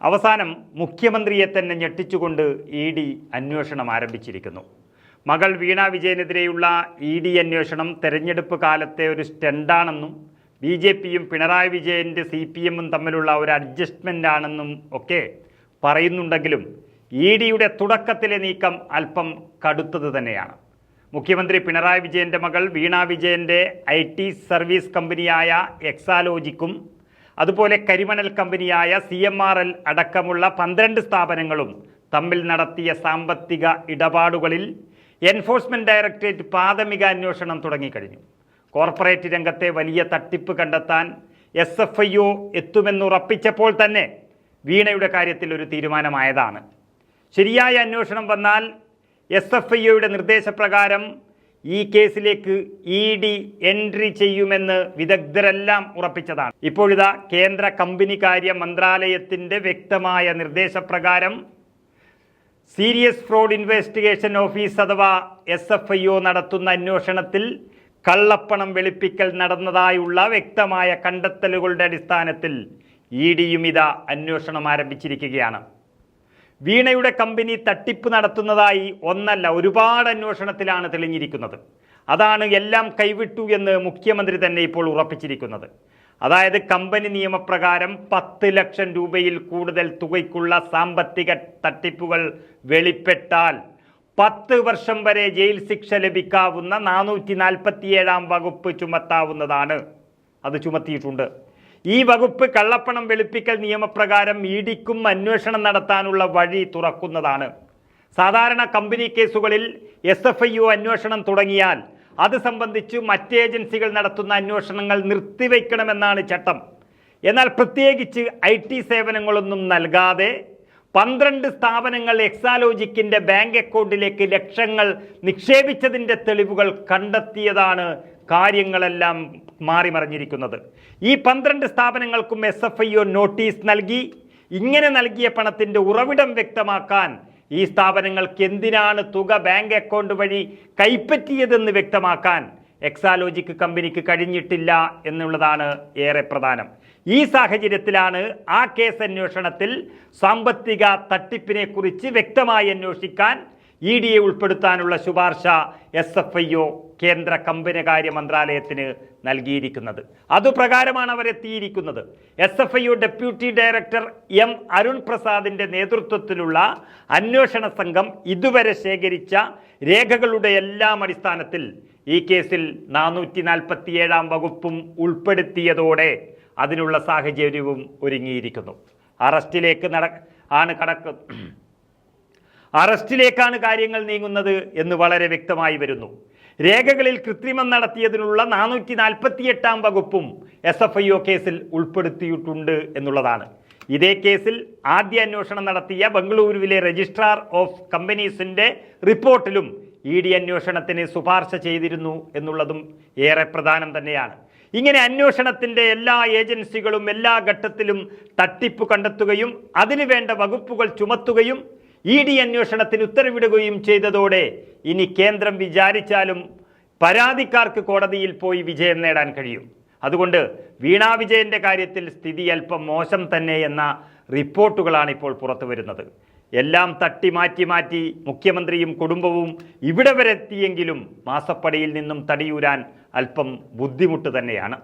അവസാനം മുഖ്യമന്ത്രിയെ തന്നെ ഞെട്ടിച്ചുകൊണ്ട് ഇ ഡി അന്വേഷണം ആരംഭിച്ചിരിക്കുന്നു. മകൾ വീണ വിജയനെതിരെയുള്ള ഇ ഡി അന്വേഷണം തെരഞ്ഞെടുപ്പ് കാലത്തെ ഒരു സ്റ്റണ്ടാണെന്നും ബി ജെ പിയും പിണറായി വിജയന്റെ സി പി എമ്മും തമ്മിലുള്ള ഒരു അഡ്ജസ്റ്റ്മെന്റ് ആണെന്നും ഒക്കെ പറയുന്നുണ്ടെങ്കിലും ഇ ഡിയുടെ തുടക്കത്തിലെ നീക്കം അല്പം കടുത്തത് തന്നെയാണ്. മുഖ്യമന്ത്രി പിണറായി വിജയന്റെ മകൾ വീണ വിജയന്റെ ഐ സർവീസ് കമ്പനിയായ എക്സാലോജിക്കും അതുപോലെ കരിമണൽ കമ്പനിയായ സി എം ആർ എൽ അടക്കമുള്ള പന്ത്രണ്ട് സ്ഥാപനങ്ങളും തമ്മിൽ നടത്തിയ സാമ്പത്തിക ഇടപാടുകളിൽ എൻഫോഴ്സ്മെന്റ് ഡയറക്ടറേറ്റ് പ്രാഥമിക അന്വേഷണം തുടങ്ങിക്കഴിഞ്ഞു. കോർപ്പറേറ്റ് രംഗത്തെ വലിയ തട്ടിപ്പ് കണ്ടെത്താൻ എസ് എഫ് ഐ ഒ എത്തുമെന്നുറപ്പിച്ചപ്പോൾ തന്നെ വീണയുടെ കാര്യത്തിൽ ഒരു തീരുമാനമായതാണ്. ശരിയായ അന്വേഷണം വന്നാൽ എസ് എഫ് ഐ ഒയുടെ നിർദ്ദേശപ്രകാരം ഈ കേസിലേക്ക് ഇ ഡി എൻട്രി ചെയ്യുമെന്ന് വിദഗ്ധരെല്ലാം ഉറപ്പിച്ചതാണ്. ഇപ്പോഴിതാ കേന്ദ്ര കമ്പനി കാര്യ മന്ത്രാലയത്തിന്റെ വ്യക്തമായ നിർദ്ദേശപ്രകാരം സീരിയസ് ഫ്രോഡ് ഇൻവെസ്റ്റിഗേഷൻ ഓഫീസ് അഥവാ എസ് എഫ് ഐ ഒ നടത്തുന്ന അന്വേഷണത്തിൽ കള്ളപ്പണം വെളുപ്പിക്കൽ നടന്നതായുള്ള വ്യക്തമായ കണ്ടെത്തലുകളുടെ അടിസ്ഥാനത്തിൽ ഇ ഡിയും ഇതാ അന്വേഷണം ആരംഭിച്ചിരിക്കുകയാണ്. വീണയുടെ കമ്പനി തട്ടിപ്പ് നടത്തുന്നതായി ഒന്നല്ല ഒരുപാട് അന്വേഷണത്തിലാണ് തെളിഞ്ഞിരിക്കുന്നത്. അതാണ് എല്ലാം കൈവിട്ടു എന്ന് മുഖ്യമന്ത്രി തന്നെ ഇപ്പോൾ ഉറപ്പിച്ചിരിക്കുന്നത്. അതായത് കമ്പനി നിയമപ്രകാരം പത്ത് ലക്ഷം രൂപയിൽ കൂടുതൽ തുകയ്ക്കുള്ള സാമ്പത്തിക തട്ടിപ്പുകൾ വെളിപ്പെട്ടാൽ പത്ത് വർഷം വരെ ജയിൽ ശിക്ഷ ലഭിക്കാവുന്ന നാനൂറ്റി നാൽപ്പത്തിയേഴാം വകുപ്പ് ചുമത്താവുന്നതാണ്. അത് ചുമത്തിയിട്ടുണ്ട്. ഈ വകുപ്പ് കള്ളപ്പണം വെളുപ്പിക്കൽ നിയമപ്രകാരം ഇഡിക്കും അന്വേഷണം നടത്താനുള്ള വഴി തുറക്കുന്നതാണ്. സാധാരണ കമ്പനി കേസുകളിൽ എസ് എഫ് ഐ അന്വേഷണം തുടങ്ങിയാൽ അത് സംബന്ധിച്ച് മറ്റ് ഏജൻസികൾ നടത്തുന്ന അന്വേഷണങ്ങൾ നിർത്തിവെക്കണമെന്നാണ് ചട്ടം. എന്നാൽ പ്രത്യേകിച്ച് ഐ സേവനങ്ങളൊന്നും നൽകാതെ പന്ത്രണ്ട് സ്ഥാപനങ്ങൾ എക്സാലോജിക്കിന്റെ ബാങ്ക് അക്കൗണ്ടിലേക്ക് ലക്ഷങ്ങൾ നിക്ഷേപിച്ചതിന്റെ തെളിവുകൾ കണ്ടെത്തിയതാണ് കാര്യങ്ങളെല്ലാം മാറിമറിഞ്ഞിരിക്കുന്നത്. ഈ പന്ത്രണ്ട് സ്ഥാപനങ്ങൾക്കും S F I O notice നൽകി. ഇങ്ങനെ നൽകിയ പണത്തിന്റെ ഉറവിടം വ്യക്തമാക്കാൻ ഈ സ്ഥാപനങ്ങൾക്ക് എന്തിനാണ് തുക ബാങ്ക് അക്കൗണ്ട് വഴി കൈപ്പറ്റിയതെന്ന് വ്യക്തമാക്കാൻ എക്സാലോജിക് കമ്പനിക്ക് കഴിഞ്ഞിട്ടില്ല എന്നുള്ളതാണ് ഏറെ പ്രധാനം. ഈ സാഹചര്യത്തിലാണ് ആ കേസ് അന്വേഷണത്തിൽ സാമ്പത്തിക തട്ടിപ്പിനെ കുറിച്ച് വ്യക്തമായി അന്വേഷിക്കാൻ ഇ ഡിയെ ഉൾപ്പെടുത്താനുള്ള ശുപാർശ എസ് എഫ് ഐ ഒ കേന്ദ്ര കമ്പനികാര്യ മന്ത്രാലയത്തിന് നൽകിയിരിക്കുന്നത്. അതുപ്രകാരമാണ് അവർ എത്തിയിരിക്കുന്നത്. S F I O deputy director M Arun പ്രസാദിന്റെ നേതൃത്വത്തിലുള്ള അന്വേഷണ സംഘം ഇതുവരെ ശേഖരിച്ച രേഖകളുടെ എല്ലാം അടിസ്ഥാനത്തിൽ ഈ കേസിൽ നാനൂറ്റി നാൽപ്പത്തിയേഴാം വകുപ്പും ഉൾപ്പെടുത്തിയതോടെ അതിനുള്ള സാഹചര്യവും ഒരുങ്ങിയിരിക്കുന്നു. അറസ്റ്റിലേക്ക് നട ആണ് കടക്ക അറസ്റ്റിലേക്കാണ് കാര്യങ്ങൾ നീങ്ങുന്നത് എന്ന് വളരെ വ്യക്തമായി വരുന്നു. രേഖകളിൽ കൃത്രിമം നടത്തിയതിനുള്ള നാനൂറ്റി നാൽപ്പത്തിയെട്ടാം വകുപ്പും എസ് എഫ് ഐ ഒ കേസിൽ ഉൾപ്പെടുത്തിയിട്ടുണ്ട് എന്നുള്ളതാണ്. ഇതേ കേസിൽ ആദ്യ അന്വേഷണം നടത്തിയ ബംഗളൂരുവിലെ രജിസ്ട്രാർ ഓഫ് കമ്പനീസിന്റെ റിപ്പോർട്ടിലും ഇ ഡി അന്വേഷണത്തിന് ശുപാർശ ചെയ്തിരുന്നു എന്നുള്ളതും ഏറെ പ്രധാനം തന്നെയാണ്. ഇങ്ങനെ അന്വേഷണത്തിന്റെ എല്ലാ ഏജൻസികളും എല്ലാ ഘട്ടത്തിലും തട്ടിപ്പ് കണ്ടെത്തുകയും അതിനു വേണ്ട വകുപ്പുകൾ ചുമത്തുകയും ഇ ഡി അന്വേഷണത്തിന് ഉത്തരവിടുകയും ചെയ്തതോടെ ഇനി കേന്ദ്രം വിചാരിച്ചാലും പരാതിക്കാർക്ക് കോടതിയിൽ പോയി വിജയം നേടാൻ കഴിയും. അതുകൊണ്ട് വീണാ വിജയന്റെ കാര്യത്തിൽ സ്ഥിതി അല്പം മോശം തന്നെ എന്ന റിപ്പോർട്ടുകളാണ് ഇപ്പോൾ പുറത്തു വരുന്നത്. എല്ലാം തട്ടി മാറ്റി മാറ്റി മുഖ്യമന്ത്രിയും കുടുംബവും ഇവിടെ വരെ എത്തിയെങ്കിലും മാസപ്പടിയിൽ നിന്നും തടിയൂരാൻ അല്പം ബുദ്ധിമുട്ട് തന്നെയാണ്.